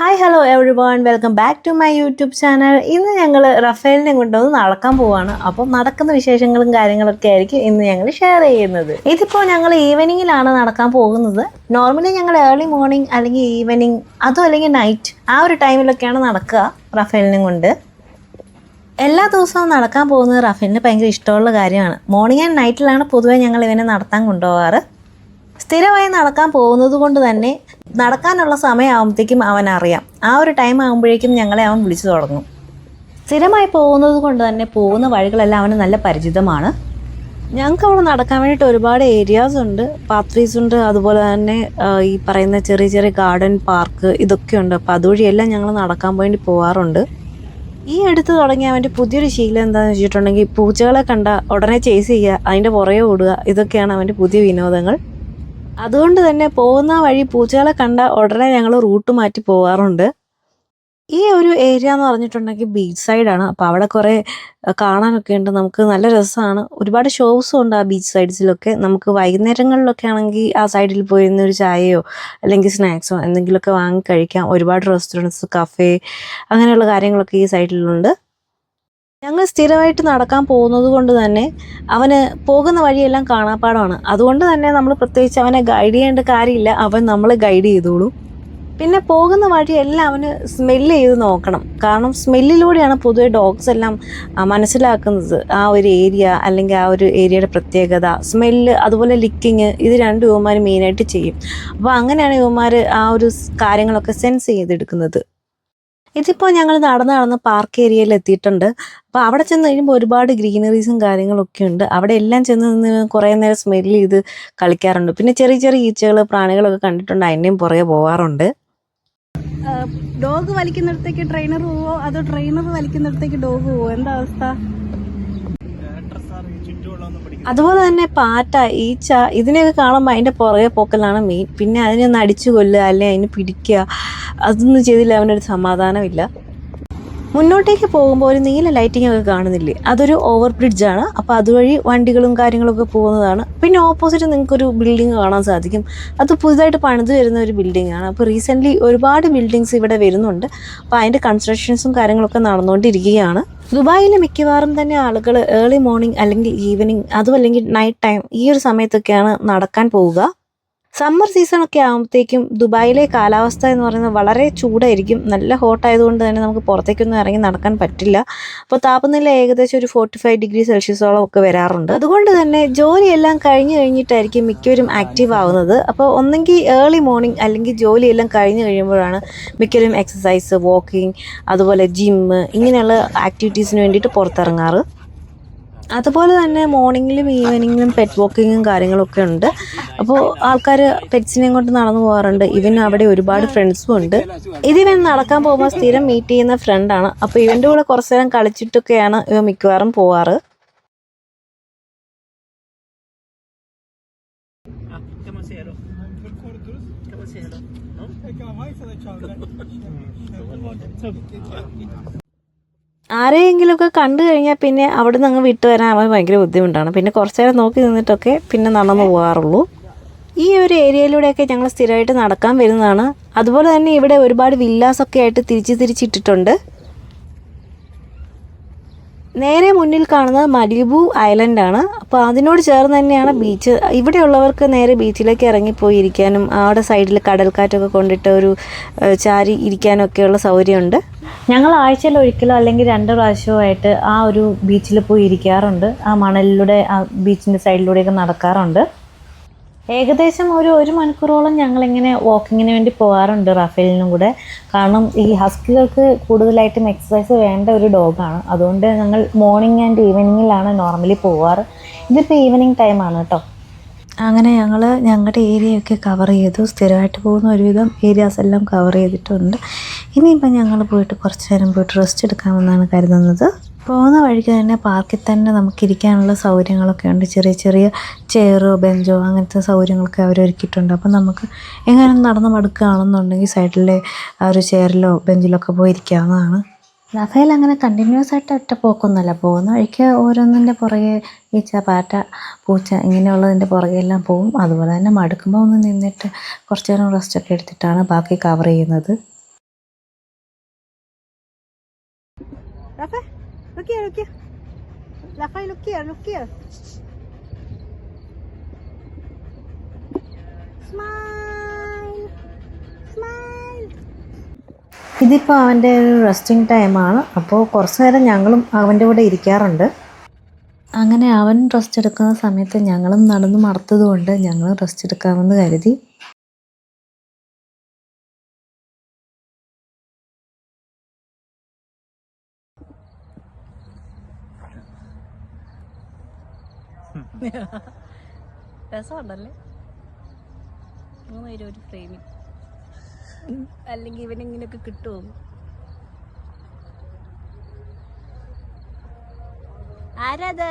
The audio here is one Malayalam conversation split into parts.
Hi hello everyone welcome back to my YouTube channel ഇന്ന് ഞങ്ങൾ റഫേലിനെ കൊണ്ടുവന്ന് നടക്കാൻ പോവാണ്. അപ്പോൾ നടക്കുന്ന വിശേഷങ്ങളും കാര്യങ്ങളൊക്കെ ആയിരിക്കും ഇന്ന് ഞങ്ങൾ ഷെയർ ചെയ്യുന്നത്. ഇതിപ്പോൾ ഞങ്ങൾ ഈവനിങ്ങിലാണ് നടക്കാൻ പോകുന്നത്. നോർമലി ഞങ്ങൾ ഏർലി മോർണിംഗ് അല്ലെങ്കിൽ ഈവനിങ് അതും അല്ലെങ്കിൽ നൈറ്റ് ആ ഒരു ടൈമിലൊക്കെയാണ് നടക്കുക റഫേലിനെ കൊണ്ട്. എല്ലാ ദിവസവും നടക്കാൻ പോകുന്നത് റഫേലിന് ഭയങ്കര ഇഷ്ടമുള്ള കാര്യമാണ്. മോർണിംഗ് ആൻഡ് നൈറ്റിലാണ് പൊതുവേ ഞങ്ങൾ ഇവനെ നടത്താൻ കൊണ്ടുപോകാറ് സ്ഥിരമായി നടക്കാൻ പോകുന്നത് കൊണ്ട് തന്നെ നടക്കാനുള്ള സമയമാകുമ്പോഴത്തേക്കും അവൻ അറിയാം. ആ ഒരു ടൈം ആകുമ്പോഴേക്കും ഞങ്ങളെ അവൻ വിളിച്ചു തുടങ്ങും. സ്ഥിരമായി പോകുന്നത് കൊണ്ട് തന്നെ പോകുന്ന വഴികളെല്ലാം അവന് നല്ല പരിചിതമാണ്. ഞങ്ങൾക്ക് അവിടെ നടക്കാൻ വേണ്ടിയിട്ട് ഒരുപാട് ഏരിയാസ് ഉണ്ട്. പാത്രീസ് ഉണ്ട്. അതുപോലെ തന്നെ ഈ പറയുന്ന ചെറിയ ചെറിയ ഗാർഡൻ പാർക്ക് ഇതൊക്കെ ഉണ്ട്. അപ്പോൾ അതുവഴിയെല്ലാം ഞങ്ങൾ നടക്കാൻ വേണ്ടി പോകാറുണ്ട് ഈ അടുത്ത് തുടങ്ങിയ അവന്റെ പുതിയൊരു ശീലം എന്താണെന്ന് വെച്ചിട്ടുണ്ടെങ്കിൽ പൂച്ചകളെ കണ്ട ഉടനെ ചേസ് ചെയ്യുക അതിന്റെ പുറകെ ഓടുക ഇതൊക്കെയാണ് അവന്റെ പുതിയ വിനോദങ്ങൾ. അതുകൊണ്ട് തന്നെ പോകുന്ന വഴി പൂച്ചകളെ കണ്ട ഉടനെ ഞങ്ങൾ റൂട്ട് മാറ്റി പോവാറുണ്ട്. ഈ ഒരു ഏരിയ എന്ന് പറഞ്ഞിട്ടുണ്ടെങ്കിൽ ബീച്ച് സൈഡാണ് അപ്പോൾ അവിടെ കുറേ കാണാനൊക്കെ ഉണ്ട്. നമുക്ക് നല്ല രസമാണ്. ഒരുപാട് ഷോസും ഉണ്ട് ആ ബീച്ച് സൈഡ്സിലൊക്കെ നമുക്ക് വൈകുന്നേരങ്ങളിലൊക്കെ ആണെങ്കിൽ ആ സൈഡിൽ പോയി ഒരു ചായയോ അല്ലെങ്കിൽ സ്നാക്സോ എന്തെങ്കിലുമൊക്കെ വാങ്ങി കഴിക്കാം. ഒരുപാട് റെസ്റ്റോറന്റ്സ് കഫേ അങ്ങനെയുള്ള കാര്യങ്ങളൊക്കെ ഈ സൈഡിലുണ്ട് ഞങ്ങൾ സ്ഥിരമായിട്ട് നടക്കാൻ പോകുന്നത് കൊണ്ട് തന്നെ അവന് പോകുന്ന വഴിയെല്ലാം കാണാപ്പാടമാണ് അതുകൊണ്ട് തന്നെ നമ്മൾ പ്രത്യേകിച്ച് അവനെ ഗൈഡ് ചെയ്യേണ്ട കാര്യമില്ല. അവൻ നമ്മളെ ഗൈഡ് ചെയ്തോളൂ. പിന്നെ പോകുന്ന വഴിയെല്ലാം അവന് സ്മെല്ല് ചെയ്ത് നോക്കണം. കാരണം സ്മെല്ലിലൂടെയാണ് പൊതുവെ ഡോഗ്സ് എല്ലാം മനസ്സിലാക്കുന്നത്. ആ ഒരു ഏരിയ അല്ലെങ്കിൽ ആ ഒരു ഏരിയയുടെ പ്രത്യേകത സ്മെല്ല് അതുപോലെ ലിക്കിങ് ഇത് രണ്ട് യുവമാർ മെയിനായിട്ട് ചെയ്യും. അപ്പോൾ അങ്ങനെയാണ് യുവമാർ ആ ഒരു കാര്യങ്ങളൊക്കെ സെൻസ് ചെയ്തെടുക്കുന്നത്. ഇതിപ്പോൾ ഞങ്ങൾ നടന്ന് നടന്ന് പാർക്ക് ഏരിയയിൽ എത്തിയിട്ടുണ്ട്. അപ്പോൾ അവിടെ ചെന്ന് കഴിയുമ്പോൾ ഒരുപാട് ഗ്രീനറീസും കാര്യങ്ങളൊക്കെ ഉണ്ട്. അവിടെ എല്ലാം ചെന്ന് നിന്ന് കുറേ നേരം സ്മെല്ല് ചെയ്ത് കളിക്കാറുണ്ട്. പിന്നെ ചെറിയ ചെറിയ ഈച്ചകൾ പ്രാണികളൊക്കെ കണ്ടിട്ടുണ്ട്. അതിന്റെയും പുറകെ പോകാറുണ്ട് ഡോഗ് വലിക്കുന്നിടത്തേക്ക് ട്രെയിനർ പോവോ? അതോ ട്രെയിനർ വലിക്കുന്നിടത്തേക്ക് ഡോഗ് പോവോ? എന്താ അവസ്ഥ? അതുപോലെ തന്നെ പാറ്റ ഈച്ച ഇതിനെയൊക്കെ കാണുമ്പോൾ അതിന്റെ പുറകെ പോക്കലാണ് മെയിൻ പിന്നെ അതിനെ ഒന്ന് അടിച്ചു കൊല്ലുക അല്ലെങ്കിൽ അതിനെ പിടിക്കുക. അതൊന്നും ചെയ്തില്ല അവനൊരു സമാധാനമില്ല. മുന്നോട്ടേക്ക് പോകുമ്പോൾ ഒരു നീല ലൈറ്റിംഗ് ഒക്കെ കാണുന്നില്ലേ? അതൊരു ഓവർ ബ്രിഡ്ജാണ് അപ്പോൾ അതുവഴി വണ്ടികളും കാര്യങ്ങളൊക്കെ പോകുന്നതാണ്. പിന്നെ ഓപ്പോസിറ്റ് നിങ്ങൾക്കൊരു ബിൽഡിംഗ് കാണാൻ സാധിക്കും. അത് പുതുതായിട്ട് പണിത് വരുന്ന ഒരു ബിൽഡിംഗ് ആണ്. അപ്പോൾ റീസെന്റ്ലി ഒരുപാട് ബിൽഡിങ്സ് ഇവിടെ വരുന്നുണ്ട്. അപ്പോൾ അതിന്റെ കൺസ്ട്രക്ഷൻസും കാര്യങ്ങളൊക്കെ നടന്നുകൊണ്ടിരിക്കുകയാണ്. ദുബായിലെ മിക്കവാറും തന്നെ ആളുകൾ ഏർലി മോർണിംഗ് അല്ലെങ്കിൽ ഈവനിങ് അതും അല്ലെങ്കിൽ നൈറ്റ് ടൈം ഈ ഒരു സമയത്തൊക്കെയാണ് നടക്കാൻ പോവുക. സമ്മർ സീസൺ ഒക്കെ ആകുമ്പോഴത്തേക്കും ദുബായിലെ കാലാവസ്ഥ എന്ന് പറയുന്നത് വളരെ ചൂടായിരിക്കും. നല്ല ഹോട്ടായതുകൊണ്ട് തന്നെ നമുക്ക് പുറത്തേക്കൊന്നും ഇറങ്ങി നടക്കാൻ പറ്റില്ല. അപ്പോൾ താപനില ഏകദേശം ഒരു ഫോർട്ടി ഫൈവ് ഡിഗ്രി സെൽഷ്യസോളം ഒക്കെ വരാറുണ്ട്. അതുകൊണ്ട് തന്നെ ജോലിയെല്ലാം കഴിഞ്ഞു കഴിഞ്ഞിട്ടായിരിക്കും മിക്കവരും ആക്റ്റീവ് ആവുന്നത്. അപ്പോൾ ഒന്നെങ്കിൽ ഏർലി മോർണിംഗ് അല്ലെങ്കിൽ ജോലിയെല്ലാം കഴിഞ്ഞു കഴിയുമ്പോഴാണ് മിക്കവരും എക്സസൈസ് വാക്കിംഗ് അതുപോലെ ജിമ്മ് ഇങ്ങനെയുള്ള ആക്ടിവിറ്റീസിന് വേണ്ടിയിട്ട് പുറത്തിറങ്ങാറ്. അതുപോലെ തന്നെ മോർണിംഗിലും ഈവനിങ്ങിലും പെറ്റ് വോക്കിങ്ങും കാര്യങ്ങളൊക്കെ ഉണ്ട്. അപ്പോൾ ആൾക്കാർ പെറ്റ്സിനെയും കൊണ്ട് നടന്നു പോകാറുണ്ട്. ഇവൻ അവിടെ ഒരുപാട് ഫ്രണ്ട്സും ഉണ്ട്. ഇവൻ നടക്കാൻ പോകുമ്പോൾ സ്ഥിരം മീറ്റ് ചെയ്യുന്ന ഫ്രണ്ടാണ് അപ്പോൾ ഇവന്റെ കൂടെ കുറച്ച് നേരം കളിച്ചിട്ടൊക്കെയാണ് ഇവ മിക്കവാറും പോവാറ്. ആരെയെങ്കിലുമൊക്കെ കണ്ടു കഴിഞ്ഞാൽ പിന്നെ അവിടെ നിന്ന് അങ്ങ് വിട്ടു വരാൻ അവൻ ഭയങ്കര ബുദ്ധിമുട്ടാണ്. പിന്നെ കുറച്ച് നേരം നോക്കി നിന്നിട്ടൊക്കെ പിന്നെ നടന്നു പോകാറുള്ളൂ. ഈ ഒരു ഏരിയയിലൂടെയൊക്കെ ഞങ്ങൾ സ്ഥിരമായിട്ട് നടക്കാൻ വരുന്നതാണ്. അതുപോലെ തന്നെ ഇവിടെ ഒരുപാട് വില്ലാസൊക്കെ ആയിട്ട് തിരിച്ച് തിരിച്ചിട്ടിട്ടുണ്ട്. നേരെ മുന്നിൽ കാണുന്നത് മലിബു ഐലൻഡ് ആണ് അപ്പോൾ അതിനോട് ചേർന്ന് തന്നെയാണ് ബീച്ച് ഇവിടെയുള്ളവർക്ക് നേരെ ബീച്ചിലേക്ക് ഇറങ്ങിപ്പോയി ഇരിക്കാനും അവിടെ സൈഡിൽ കടൽക്കാറ്റൊക്കെ കൊണ്ടിട്ട് ഒരു ചാരി ഇരിക്കാനൊക്കെയുള്ള സൗകര്യമുണ്ട്. ഞങ്ങൾ ആഴ്ചയിൽ ഒരിക്കലോ അല്ലെങ്കിൽ രണ്ട് പ്രാവശ്യമായിട്ട് ആ ഒരു ബീച്ചിൽ പോയി ഇരിക്കാറുണ്ട്. ആ മണലിലൂടെ ആ ബീച്ചിന്റെ സൈഡിലൂടെയൊക്കെ നടക്കാറുണ്ട്. ഏകദേശം ഒരു ഒരു മണിക്കൂറോളം ഞങ്ങളിങ്ങനെ വാക്കിങ്ങിന് വേണ്ടി പോകാറുണ്ട് റഫേലിനും കൂടെ. കാരണം ഈ ഹസ്കികൾക്ക് കൂടുതലായിട്ടും എക്സസൈസ് വേണ്ട ഒരു ഡോഗാണ് അതുകൊണ്ട് ഞങ്ങൾ മോർണിംഗ് ആൻഡ് ഈവനിങ്ങിലാണ് നോർമലി പോവാറ്. ഇതിപ്പോൾ ഈവനിങ് ടൈമാണ് കേട്ടോ അങ്ങനെ ഞങ്ങൾ ഞങ്ങളുടെ ഏരിയയൊക്കെ കവർ ചെയ്തു. സ്ഥിരമായിട്ട് പോകുന്ന ഒരുവിധം ഏരിയാസ് എല്ലാം കവർ ചെയ്തിട്ടുണ്ട്. ഇനിയിപ്പം ഞങ്ങൾ പോയിട്ട് കുറച്ച് നേരം പോയിട്ട് റെസ്റ്റ് എടുക്കാമെന്നാണ് കരുതുന്നത്. പോകുന്ന വഴിക്ക് തന്നെ പാർക്കിൽ തന്നെ നമുക്ക് ഇരിക്കാനുള്ള സൗകര്യങ്ങളൊക്കെ ഉണ്ട്. ചെറിയ ചെറിയ ചെയറോ ബെഞ്ചോ അങ്ങനത്തെ സൗകര്യങ്ങളൊക്കെ അവർ ഒരുക്കിയിട്ടുണ്ട്. അപ്പം നമുക്ക് എങ്ങനെ നടന്ന് മടുക്കുകയാണെന്നുണ്ടെങ്കിൽ സൈഡിലെ ആ ഒരു ചെയറിലോ ബെഞ്ചിലൊക്കെ പോയി ഇരിക്കാവുന്നതാണ്. റഫേൽ അങ്ങനെ കണ്ടിന്യൂസ് ആയിട്ട് ഒറ്റ പോക്കൊന്നുമല്ല. പോകുന്ന വഴിക്ക് ഓരോന്നിന്റെ പുറകെ ഈച്ച പാറ്റ പൂച്ച ഇങ്ങനെയുള്ളതിന്റെ പുറകെ എല്ലാം പോകും. അതുപോലെ തന്നെ മടുക്കുമ്പോൾ ഒന്ന് നിന്നിട്ട് കുറച്ച് നേരം റെസ്റ്റൊക്കെ എടുത്തിട്ടാണ് ബാക്കി കവർ ചെയ്യുന്നത്. റഫേ look here, look here. Rafa, look here, look here. ഇതിപ്പോൾ അവന്റെ ഒരു റെസ്റ്റിംഗ് ടൈമാണ് അപ്പോൾ കുറച്ച് നേരം ഞങ്ങളും അവന്റെ കൂടെ ഇരിക്കാറുണ്ട് അങ്ങനെ അവൻ റെസ്റ്റ് എടുക്കുന്ന സമയത്ത് ഞങ്ങളും നടന്ന് മറത്തതുകൊണ്ട് ഞങ്ങൾ റെസ്റ്റ് എടുക്കാമെന്ന് കരുതി രസമുണ്ടല്ലേ? മൂന്ന് പേരും ഒരു ഫ്രെയിമിൽ അല്ലെങ്കിൽ ഇവനെങ്ങനെയൊക്കെ കിട്ടുമോ ആരാത്?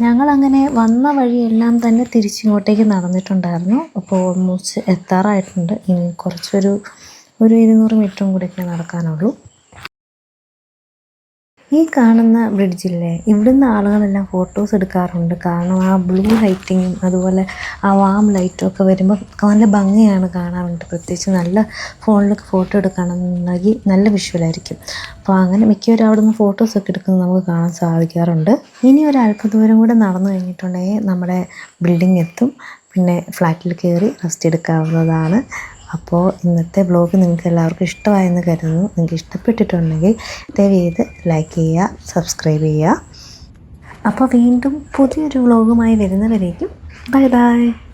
ഞങ്ങളങ്ങനെ വന്ന വഴിയെല്ലാം തന്നെ തിരിച്ചിങ്ങോട്ടേക്ക് നടന്നിട്ടുണ്ടായിരുന്നു. അപ്പോൾ ഓൾമോസ്റ്റ് എത്താറായിട്ടുണ്ട്. ഇനി കുറച്ചൊരു ഒരു ഇരുന്നൂറ് മീറ്ററും കൂടെയൊക്കെ നടക്കാനുള്ളൂ. ഈ കാണുന്ന ബ്രിഡ്ജില്ലേ ഇവിടുന്ന് ആളുകളെല്ലാം ഫോട്ടോസ് എടുക്കാറുണ്ട്. കാരണം ആ ബ്ലൂ ലൈറ്റിങ്ങും അതുപോലെ ആ വാം ലൈറ്റും ഒക്കെ വരുമ്പോൾ നല്ല ഭംഗിയാണ് കാണാറുണ്ട്. പ്രത്യേകിച്ച് നല്ല ഫോണിലൊക്കെ ഫോട്ടോ എടുക്കുകയാണെന്നുണ്ടെങ്കിൽ നല്ല വിഷ്വലായിരിക്കും അപ്പോൾ അങ്ങനെ മിക്കവരും അവിടെ നിന്ന് ഫോട്ടോസൊക്കെ എടുക്കുന്നത് നമുക്ക് കാണാൻ സാധിക്കാറുണ്ട്. ഇനി ഒരു അല്പദൂരം കൂടെ നടന്നു കഴിഞ്ഞിട്ടുണ്ടെങ്കിൽ നമ്മുടെ ബിൽഡിംഗ് എത്തും. പിന്നെ ഫ്ലാറ്റിൽ കയറി റെസ്റ്റ് എടുക്കാവുന്നതാണ്. അപ്പോൾ ഇന്നത്തെ ബ്ലോഗ് നിങ്ങൾക്ക് എല്ലാവർക്കും ഇഷ്ടമായെന്ന് കരുതുന്നു. നിങ്ങൾക്ക് ഇഷ്ടപ്പെട്ടിട്ടുണ്ടെങ്കിൽ ദയവ് ചെയ്ത് ലൈക്ക് ചെയ്യുക സബ്സ്ക്രൈബ് ചെയ്യുക. അപ്പോൾ വീണ്ടും പുതിയൊരു വ്ലോഗുമായി വരുന്നവരേക്കും ബൈ ബൈ